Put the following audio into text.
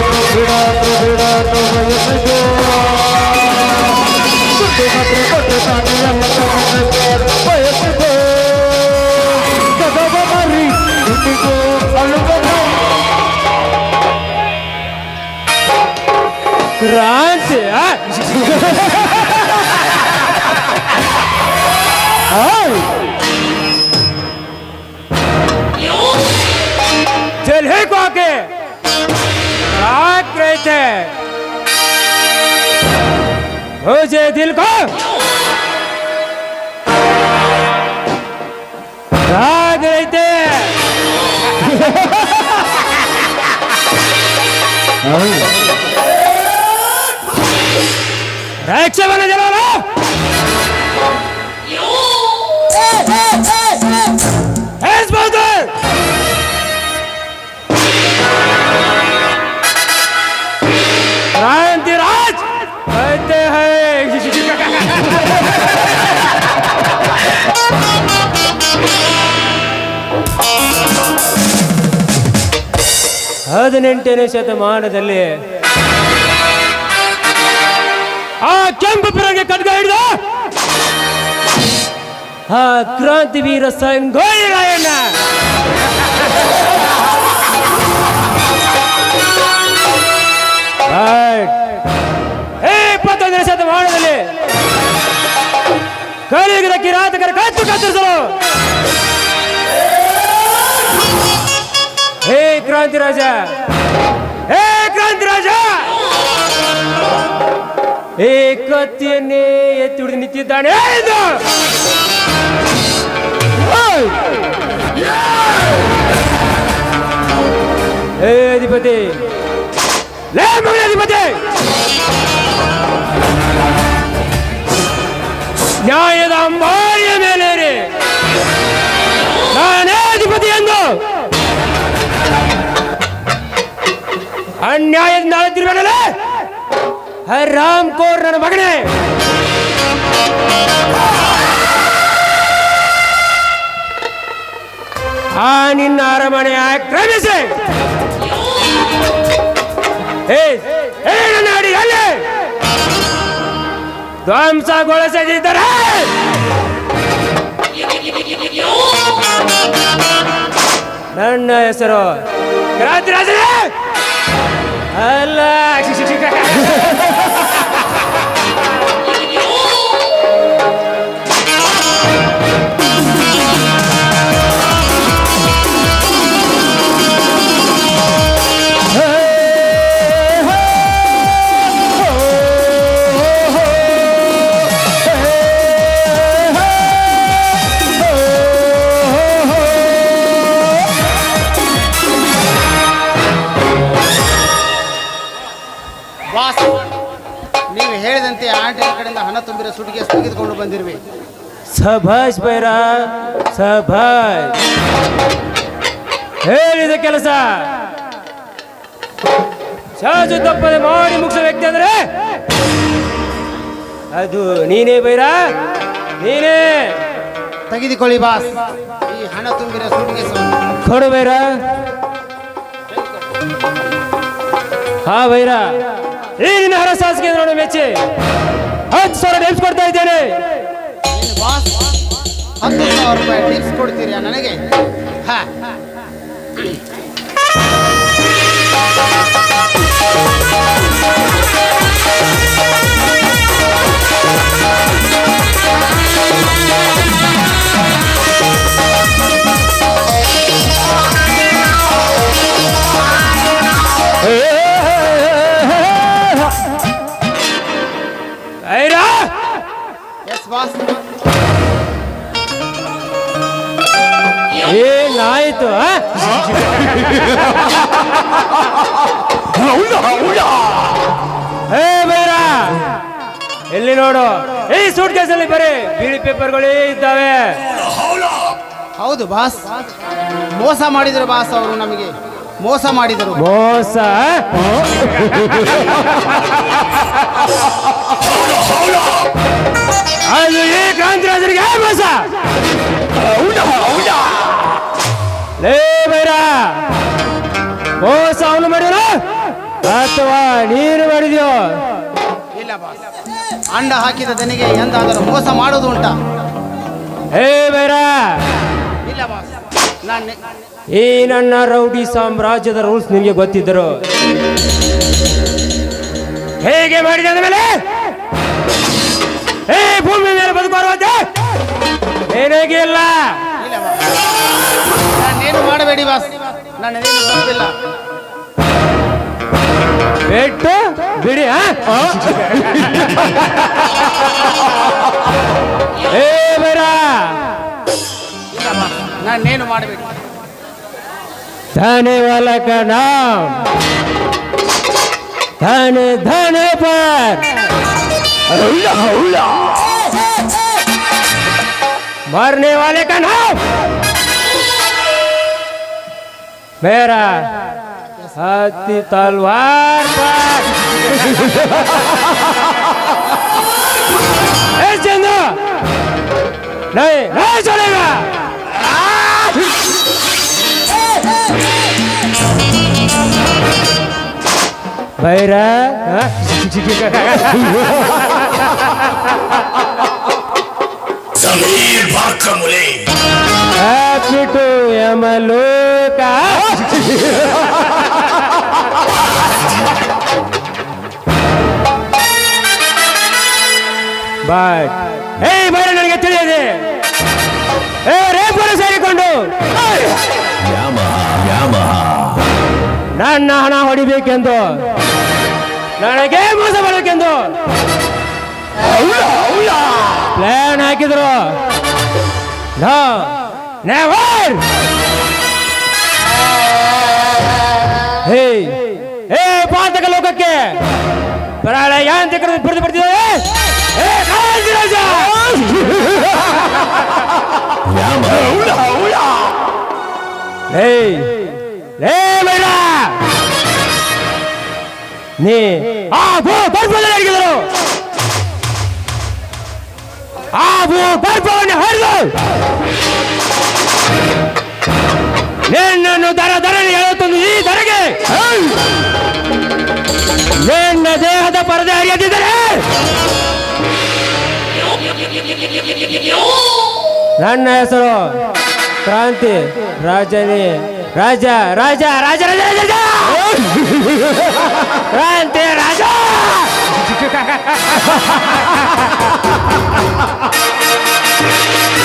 ಹುಟ್ಟುವಂದ್ರೆ ಹುಟ್ಟುವನ್ನು ಬಿಡಾದ್ರು हो जे दिल को रात रहते रक्षा बने ಹದಿನೆಂಟನೇ ಶತಮಾನದಲ್ಲಿ ಆ ಕೆಂಪು ಪಿರಂಗಿ ಕಡ್ಗ ಹಿಡಿದ ಆ ಕ್ರಾಂತಿವೀರ ಸಂಗೊಳ್ಳಿ ರಾಯಣ್ಣ. ಇಪ್ಪತ್ತೊಂದನೇ ಶತಮಾನದಲ್ಲಿ ಕಲಿಯುಗದ ಕಿರಾತಕರ ಕತ್ತು ಕತ್ತರಿಸಲು ಕ್ರಾಂತಿ ರಾಜ. ಹೇ ಕ್ರಾಂತಿ ರಾಜ. ಏ ಕತ್ತಿಯನ್ನೇ ಎತ್ತಿ ಹಿಡಿದು ನಿಂತಿದ್ದಾನೆ! ಏ ಅಧಿಪತಿ. ಲೇ ಅಧಿಪತಿ. ರಾಮ್ ಕೋರ್ ನನ್ನ ಮಗನೇ! ಆ ನಿನ್ನ ಅರಮನೆ ಆಕ್ರಮಿಸಿ! ಅಡಿ ಅಲ್ಲಿ! ಧ್ವಂಸಗೊಳಿಸದಿದ್ದರೆ ನನ್ನ ಹೆಸರು ಕ್ರಾಂತಿರಾಜನೇ! ಸುಟಿಗೆ ತೆಗೆದುಕೊಂಡು ಬಂದಿರುವೆ. ಸಭಾಷ್ ಬೈರ ಸಭಾಷ್. ಹೇಳಿದ ಕೆಲಸ. ಸಹಜ ತಪ್ಪದೆ ಮಾಡಿ ಮುಗಿಸೋ ವ್ಯಕ್ತಿ ಅಂದ್ರೆ? ಅದು ನೀನೇ ಬೈರ? ನೀನೇ. ತೆಗೆದುಕೊಳ್ಳಿ ಬಾಸ್. ಈ ಹಣ ತುಂಬಿರ ಸುಟಿಗೆ ಕೊಡು ಬೈರ. ಹಾ ಬೈರ. ಏನಿನ ಹರಸಾಸಿಗೆ ನೋಡು ಮೆಚ್ಚಿ. ಹತ್ತು ಸಾವಿರ ಟಿಪ್ಸ್ ಕೊಡ್ತಾ ಇದ್ದೇನೆ. ಬಾಸ್ ಹತ್ತು ಸಾವಿರ ರೂಪಾಯಿ ಟಿಪ್ಸ್ ಕೊಡ್ತೀರಾ ನನಗೆ? ಹಾ. ಹೇ ಬೇರ ಎಲ್ಲಿ ನೋಡು? ಈ ಸೂಟ್ ಕೇಸಲ್ಲಿ ಬರೀ ಬಿಳಿ ಪೇಪರ್ಗಳೇ ಇದ್ದಾವೆ. ಹೌದು ಬಾಸ್. ಮೋಸ ಮಾಡಿದ್ರು ಬಾಸ್ ಅವರು ನಮಗೆ. ಮೋಸ ಮಾಡಿದರು. ಮೋಸ ಅದು ಈ ಮೋಸ ಅವನು ಮಾಡಿದ ಅಥವಾ ನೀನು ಮಾಡಿದ್ಯೋ ಇಲ್ಲ ಬಾಸ್. ಅಂಡ ಹಾಕಿದ ತನಿಗೆ ಎಂದಾದರೂ ಮೋಸ ಮಾಡೋದು ಉಂಟಾ? ಹೇ ಬೇರ! ಇಲ್ಲ ಬಾಸ್. ನಾನು ಈ ನನ್ನ ರೌಡಿ ಸಾಮ್ರಾಜ್ಯದ ರೂಲ್ಸ್ ನಿಮಗೆ ಗೊತ್ತಿದ್ದರು. ಹೇಗೆ ಮಾಡಿದೆ ಮೇಲೆ ಏ ಭೂಮಿ ಮೇಲೆ ಬದುಕುವಂತೆ ಏನಾಗಿ ಇಲ್ಲ ನಾನೇನು ಮಾಡಬೇಡಿ ಬಾಸ್. ನನ್ನೇನು ಗೊತ್ತಿಲ್ಲ ಬಿಟ್ಟು ಬಿಡಿ ಆ? ಏ ಬೈರ ಇಲ್ಲ ಬಾಸ್ ನಾನೇನು ಮಾಡಬೇಡಿ धने वाला का नाम धने धने पर मरने वाले का नाम मेरा हाथी तलवार पर ए चंदू नहीं नहीं चलेगा भैरा Samir Bakamule. Happy to Yamaloka but ಏಯ್ ಬೈರ ನನಗೆ ತಿಳಿಯದೆ. ಏ ರೇಪರು ಸೇರಿಕೊಂಡು. ನನ್ನ ಹಣ ಹೊಡಿಬೇಕೆಂದು. ನನಗೆ ಮೋಸ ಮಾಡಬೇಕೆಂದು. ಪ್ಲಾನ್ ಹಾಕಿದ್ರು. ನಾ ನೆವರ್ ಹೇ ಏ ಪಾತಕ ಲೋಕಕ್ಕೆ. ಪ್ರಳಯ ಅಂತ ಕರೆದು ಬಿಡಿದು ಬಿಡ್ತಿದ್ದಾರೆ. ರಾಜ. ಏಯ್ ಲೇ ಬೇಡ ನೀ ಆ ಭೂ ದರ್ಪದಲ್ಲಿ ಅಡಗಿದರು. ಆ ಭೂ ದರ್ಪವನ್ನು ಹರಿದು. ಹೆಣ್ಣನ್ನು ದರ ಧರಣಿ ಹೇಳುತ್ತಂದು ಈ ದರಗೆ. ಹೆಣ್ಣ ದೇಹದ ಪರದೆ ಹರಿಯದಿದ್ದರೆ. ನನ್ನ ಹೆಸರು ಕ್ರಾಂತಿ ರಾಜನಿ ರಾಜ ರಾಜ ರಾಜ ರಾಜ ರಾಜ ಕ್ರಾಂತಿ ರಾಜ. Ha ha ha ha ha ha!